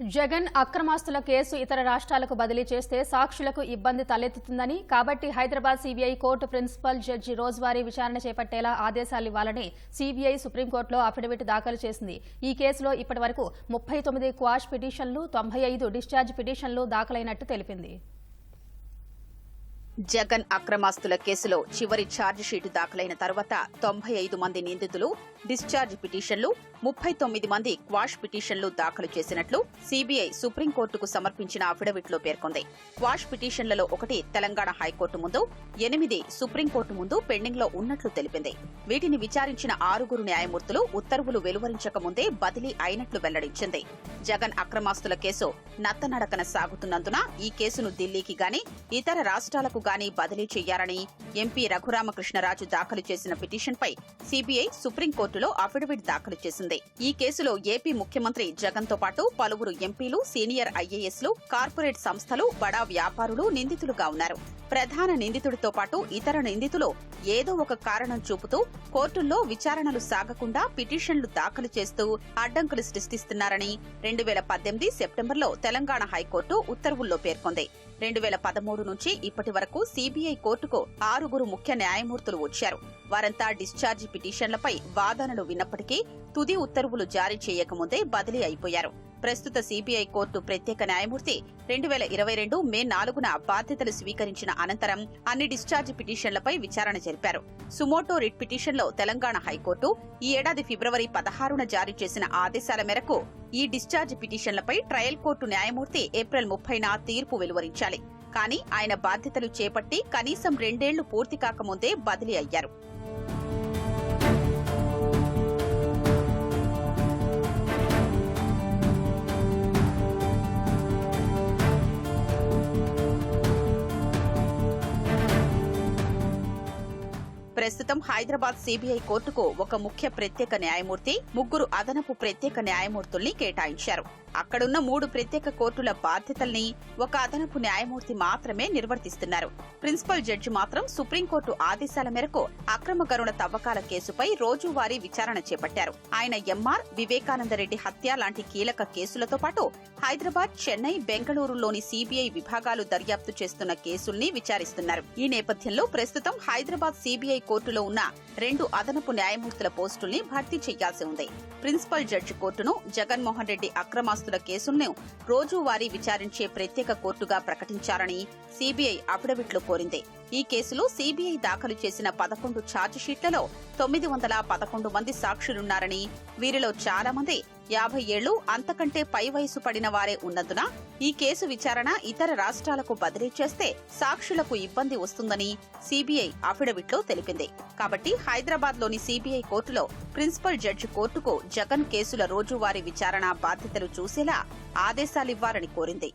Jagan అక్రమాస్తుల case ఇతర రాష్ట్రాలకు బదిలీ చేస్తే సాక్షులకు ఇబ్బంది తలెత్తుతుందని కాబట్టి Hyderabad CBI court principal judge రోజువారీ విచారణ చేపట్టేలా ఆదేశాలు ఇవ్వాలని సీబీఐ సుప్రీంకోర్టులో అఫిడవిట్ దాఖలు చేసింది. ఈ కేసులో ఇప్పటి వరకు ముప్పై తొమ్మిది క్వాష్ పిటిషన్లు తొంభై ఐదు డిశ్చార్జ్ పిటిషన్లు దాఖలైనట్టు తెలిపింది. జగన్ అక్రమాస్తుల కేసులో చివరి ఛార్జిషీటు దాఖలైన తర్వాత తొంభై ఐదు మంది నిందితులు డిశ్చార్జ్ పిటిషన్లు ముప్పై తొమ్మిది మంది క్వాష్ పిటిషన్లు దాఖలు చేసినట్లు సీబీఐ సుప్రీంకోర్టుకు సమర్పించిన అఫిడవిట్లో పేర్కొంది. క్వాష్ పిటిషన్లలో ఒకటి తెలంగాణ హైకోర్టు ముందు ఎనిమిది సుప్రీంకోర్టు ముందు పెండింగ్లో ఉన్నట్లు తెలిపింది. వీటిని విచారించిన ఆరుగురు న్యాయమూర్తులు ఉత్తర్వులు వెలువరించక ముందే బదిలీ అయినట్లు వెల్లడించింది. జగన్ అక్రమాస్తుల కేసు నత్తనడకన సాగుతున్నందున ఈ కేసును ఢిల్లీకి గాని ఇతర రాష్ట్రాలకు గాని బదిలీ చేయాలని ఎంపీ రఘురామకృష్ణరాజు దాఖలు చేసిన పిటిషన్పై సిబిఐ సుప్రీంకోర్టులో అఫిడవిట్ దాఖలు చేసింది. ఈ కేసులో ఏపీ ముఖ్యమంత్రి జగన్తో పాటు పలువురు ఎంపీలు సీనియర్ ఐఏఎస్లు కార్పొరేట్ సంస్థలు బడా వ్యాపారులు నిందితులుగా ఉన్నారు. ప్రధాన నిందితుడితో పాటు ఇతర నిందితులు ఏదో ఒక కారణం చూపుతూ కోర్టుల్లో విచారణలు సాగకుండా పిటిషన్లు దాఖలు చేస్తూ అడ్డంకులు సృష్టిస్తున్నారని రెండు వేల పద్దెనిమిది సెప్టెంబర్లో తెలంగాణ హైకోర్టు ఉత్తర్వుల్లో పేర్కొంది. రెండు వేల పదమూడు నుంచి ఇప్పటి వరకు సీబీఐ కోర్టుకు ఆరుగురు ముఖ్య న్యాయమూర్తులు వచ్చారు. వారంతా డిశ్చార్జి పిటిషన్లపై వాదనలు విన్నప్పటికీ తుది ఉత్తర్వులు జారీ చేయకముందే బదిలీ అయిపోయారు. ప్రస్తుత సీబీఐ కోర్టు ప్రత్యేక న్యాయమూర్తి రెండు వేల ఇరవై రెండు మే నాలుగున బాధ్యతలు స్వీకరించిన అనంతరం అన్ని డిశ్చార్జ్ పిటిషన్లపై విచారణ జరిపారు. సుమోటో రిట్ పిటిషన్లో తెలంగాణ హైకోర్టు ఈ ఏడాది ఫిబ్రవరి పదహారున జారీ చేసిన ఆదేశాల మేరకు ఈ డిశ్చార్జ్ పిటిషన్లపై ట్రయల్ కోర్టు న్యాయమూర్తి ఏప్రిల్ ముప్పైన తీర్పు వెలువరించాలి. కానీ ఆయన బాధ్యతలు చేపట్టి కనీసం రెండేళ్ళు పూర్తి కాకముందే బదిలీ అయ్యారు. ప్రస్తుతం హైదరాబాద్ సిబిఐ కోర్టుకు ఒక ముఖ్య ప్రత్యేక న్యాయమూర్తి ముగ్గురు అదనపు ప్రత్యేక న్యాయమూర్తుల్ని కేటాయించారు. అక్కడున్న మూడు ప్రత్యేక కోర్టుల బాధ్యతల్ని ఒక అదనపు న్యాయమూర్తి మాత్రమే నిర్వర్తిస్తున్నారు. ప్రిన్సిపల్ జడ్జి మాత్రం సుప్రీంకోర్టు ఆదేశాల మేరకు అక్రమ గరుణ తవ్వకాల కేసుపై రోజువారీ విచారణ చేపట్టారు. ఆయన ఎంఆర్ వివేకానందరెడ్డి హత్య లాంటి కీలక కేసులతో పాటు హైదరాబాద్ చెన్నై బెంగళూరులోని సీబీఐ విభాగాలు దర్యాప్తు చేస్తున్న కేసుల్ని విచారిస్తున్నారు. ఈ నేపథ్యంలో ప్రస్తుతం హైదరాబాద్ సీబీఐ కోర్టులో ఉన్న రెండు అదనపు న్యాయమూర్తుల పోస్టుల్ని భర్తీ చేయాల్సి ఉంది. ప్రిన్సిపల్ జడ్జి కోర్టును జగన్మోహన్ రెడ్డి అక్రమాస్ నేరస్తుల కేసులను రోజువారీ విచారించే ప్రత్యేక కోర్టుగా ప్రకటించాలని సీబీఐ అఫిడవిట్లో కోరింది. ఈ కేసులో సీబీఐ దాఖలు చేసిన పదకొండు ఛార్జిషీట్లలో తొమ్మిది వందల పదకొండు మంది సాక్షులున్నారని వీరిలో చాలా మంది యాభై ఏళ్ళు అంతకంటే పై వయసు పడిన వారే ఉన్నందున ఈ కేసు విచారణ ఇతర రాష్ట్రాలకు బదిలీ చేస్తే సాక్షులకు ఇబ్బంది వస్తుందని సీబీఐ అఫిడవిట్లో తెలిపింది. కాబట్టి హైదరాబాద్లోని సీబీఐ కోర్టులో ప్రిన్సిపల్ జడ్జి కోర్టుకు జగన్ కేసుల రోజువారీ విచారణ బాధ్యతలు చూసేలా ఆదేశాలివ్వాలని కోరింది.